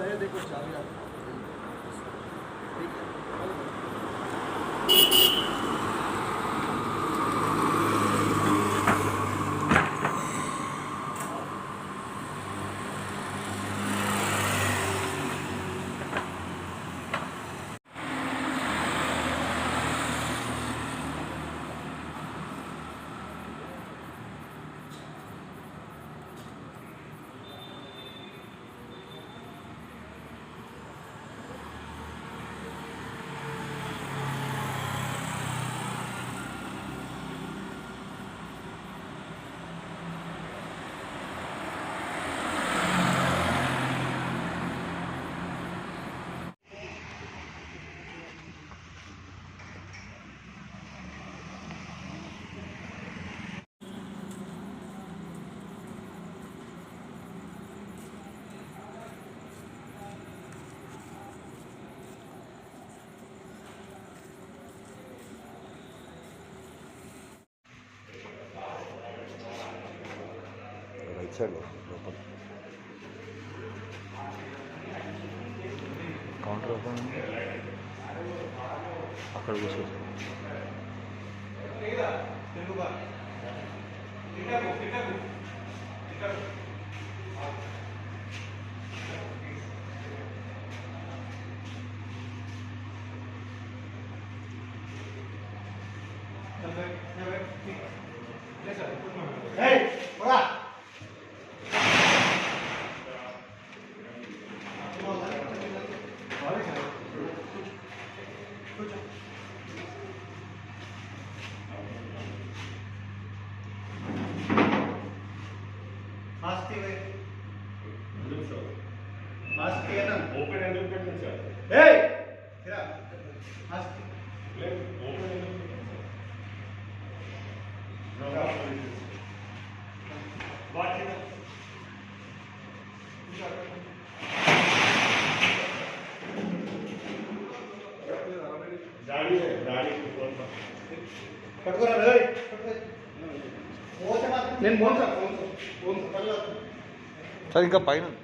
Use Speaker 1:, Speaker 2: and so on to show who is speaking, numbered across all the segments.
Speaker 1: है देखो चाबी రైట్ సైడ్ లోపల కౌంటర్ ఓపెన్
Speaker 2: ఉంది.
Speaker 3: मास्ती में
Speaker 2: मतलब सर
Speaker 3: मास्ती है ना?
Speaker 2: ओपन हैंडेड क्वेश्चन सर
Speaker 3: ए तेरा मास्ती
Speaker 2: ले open handed no what is दाढ़ी है दाढ़ी को फ़ोन पर
Speaker 3: कट करो रे कट कर फ़ोन से बात नहीं फ़ोन से 자니까
Speaker 1: 그러니까 바위는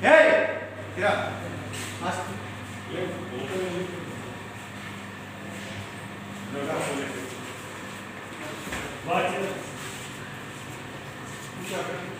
Speaker 3: Hey! Get up. Last.
Speaker 2: Yeah. 20.